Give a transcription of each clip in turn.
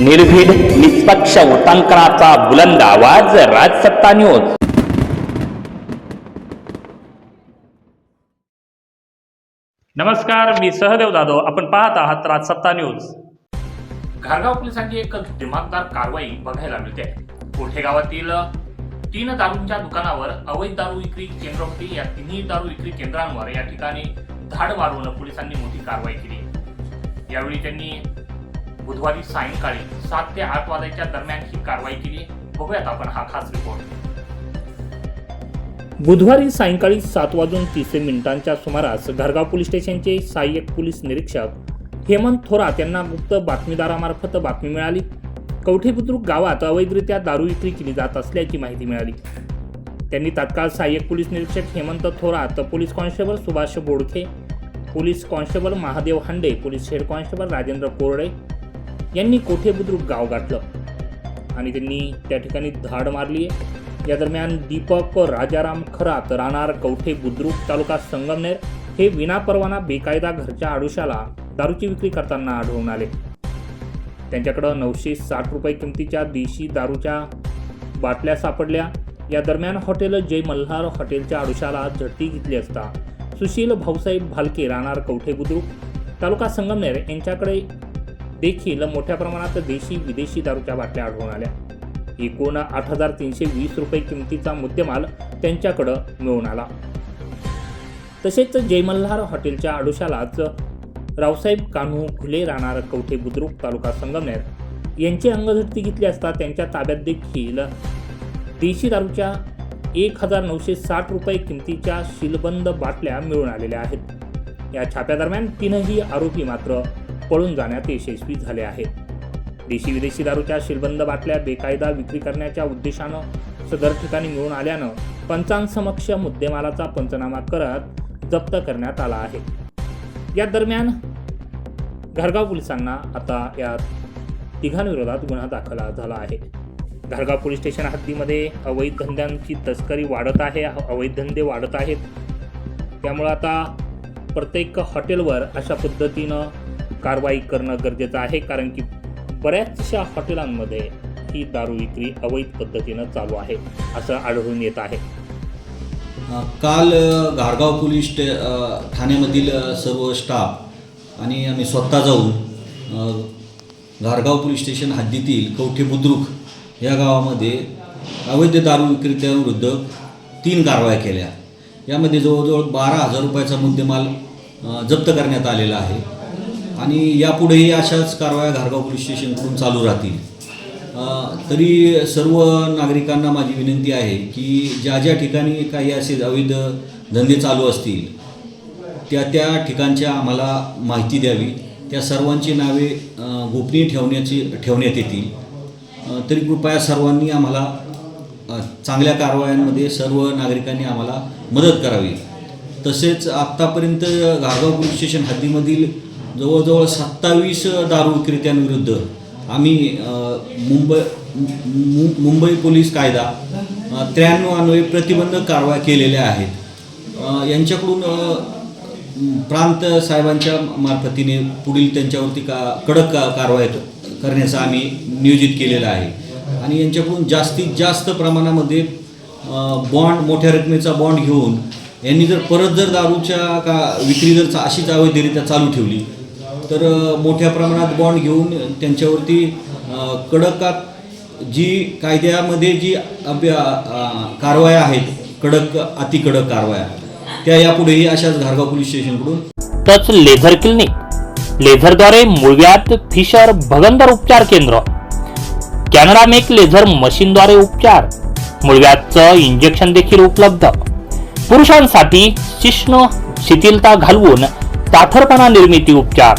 निर्भीड निष्पक्ष उटांकनाचा बुलंद आवाज राजसत्ता न्यूज. नमस्कार मी सहदेव जाधव. आपण पाहत आहात राजसत्ता न्यूज. घारगाव पोलिसांची एक दिमागदार कारवाई बघायला मिळते. कोठे गावातील तीन दारूंच्या दुकानावर अवैध दारू विक्री केंद्र होती. या तिन्ही दारू विक्री केंद्रांवर या ठिकाणी धाड मारून पोलिसांनी मोठी कारवाई केली. यावेळी त्यांनी बुधवारी सायंकाळी सात ते आठ वाजायच्या दरम्यान ही कारवाई केली. बघूयात आपण हा खास रिपोर्ट बुधवारी सायंकाळी सात वाजून तीस मिनिटांच्या सुमारास घरगाव पोलीस स्टेशनचे सहाय्यक पोलीस निरीक्षक हेमंत थोरात यांना गुप्त बातमीदारामार्फत बातमी मिळाली. कवठे बुद्रुक गावात अवैधरित्या दारू विक्री केली जात असल्याची माहिती मिळाली. त्यांनी तात्काळ सहाय्यक पोलीस निरीक्षक Hemant Thorat police constable Subhash Bodkhe police constable Mahadev Hande police head constable Rajendra Korde यांनी कोठे बुद्रुक गाव गाठलं? आणि त्यांनी त्या ठिकाणी धाड मारली आहे. या दरम्यान दीपक राजाराम खरात राहणार कवठे बुद्रुक तालुका संगमनेर हे विनापरवाना बेकायदा घरच्या आडुशाला दारूची विक्री करताना आढळून आले. त्यांच्याकडं नऊशे साठ रुपये किमतीच्या देशी दारूच्या बाटल्या सापडल्या. या दरम्यान हॉटेल जय मल्हार हॉटेलच्या आडुशाला झडती घेतली असता सुशील भाऊसाहेब भालके राहणार कवठे बुद्रुक तालुका संगमनेर यांच्याकडे देखील मोठ्या प्रमाणात देशी विदेशी दारूच्या बाटल्या आढळून आल्या. एकूण आठ हजार तीनशे वीस रुपये किमतीचा मुद्देमाल त्यांच्याकडं मिळून आला. तसेच जयमल्हार हॉटेलच्या आडोशालाच रावसाहेब कान्हू खुले राहणार कवठे बुद्रुक तालुका संगमनेर यांची अंगझटती घेतली असता त्यांच्या ताब्यात देखील देशी दारूच्या एक हजार नऊशे साठ रुपये किमतीच्या शिलबंद बाटल्या मिळून आलेल्या आहेत. या छाप्यादरम्यान तीनही आरोपी मात्र पळून जाण्यात यशस्वी झाले आहेत देशी विदेशी दारूच्या शिलबंद बाटल्या बेकायदा विक्री करण्याच्या उद्देशानं सदर ठिकाणी मिळून आल्यानं पंचांसमक्ष मुद्देमालाचा पंचनामा करत जप्त करण्यात आला आहे. या दरम्यान घरगाव पोलिसांना आता या तिघांविरोधात गुन्हा दाखल झाला आहे. घरगाव पोलीस स्टेशन हद्दीमध्ये अवैध धंद्यांची तस्करी वाढत आहे अवैध धंदे वाढत आहेत. त्यामुळं आता प्रत्येक हॉटेलवर अशा पद्धतीनं कारवाई करणं गरजेचं आहे कारण की बऱ्याचशा हॉटेलांमध्ये ही दारू विक्री अवैध पद्धतीनं चालू आहे असं आढळून येत आहे. काल घाडगाव घारगाव पोलीस स्टे ठाण्यामधील सर्व स्टाफ आणि आम्ही स्वतः जाऊन घाडगाव घारगाव पोलीस स्टेशन हद्दीतील कवठे बुद्रुक या गावामध्ये अवैध दारू विक्रेत्यांविरुद्ध तीन कारवाया केल्या. यामध्ये जवळजवळ बारा हजार रुपयाचा मुद्देमाल जप्त करण्यात आलेला आहे. आणि यापुढेही अशाच कारवाया घारगाव पोलीस स्टेशनकडून चालू राहतील. तरी सर्व नागरिकांना माझी विनंती आहे की ज्या ज्या ठिकाणी काही असे अवैध धंदे चालू असतील त्या त्या ठिकाणच्या आम्हाला माहिती द्यावी. त्या सर्वांची नावे गोपनीय ठेवण्याची ठेवण्यात येतील. तरी कृपया सर्वांनी आम्हाला चांगल्या कारवायांमध्ये सर्व नागरिकांनी आम्हाला मदत करावी. तसेच आत्तापर्यंत घारगाव पोलीस स्टेशन हद्दीमधील जवळजवळ सत्तावीस दारू विक्रेत्यांविरुद्ध आम्ही मुंबई मु- मुंबई पोलीस कायदा त्र्याण्णव अन्वये प्रतिबंधक कारवाया केलेल्या आहेत. यांच्याकडून प्रांत साहेबांच्या मार्फतीने पुढील त्यांच्यावरती का कडक का कारवाई करण्याचा आम्ही नियोजित केलेलं आहे. आणि यांच्याकडून जास्तीत जास्त प्रमाणामध्ये बॉन्ड मोठ्या रकमेचा बॉन्ड घेऊन यांनी जर परत जर दारूच्या का विक्री जर चा- अशीच अवैधरित्या चालू ठेवली. तर मोठ्या प्रमाणात बॉन्ड घेऊन त्यांच्यावरती कडकात जी कायद्यामध्ये जी अभ्या कारवाया आहेत कडक अतिकडक कारवाया त्या यापुढेही अशाच घारगाव पोलीस स्टेशनकडून. Touch laser clinic. लेझरद्वारे मुळव्यात फिशर भगंदर उपचार केंद्र. कॅनडा मेक लेझर मशीनद्वारे उपचार. मुळव्यातचं इंजेक्शन देखील उपलब्ध. पुरुषांसाठी शिष्ण शिथिलता घालवून ताठरपणा निर्मिती उपचार.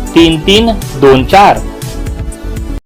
तीन तीन दोन चार.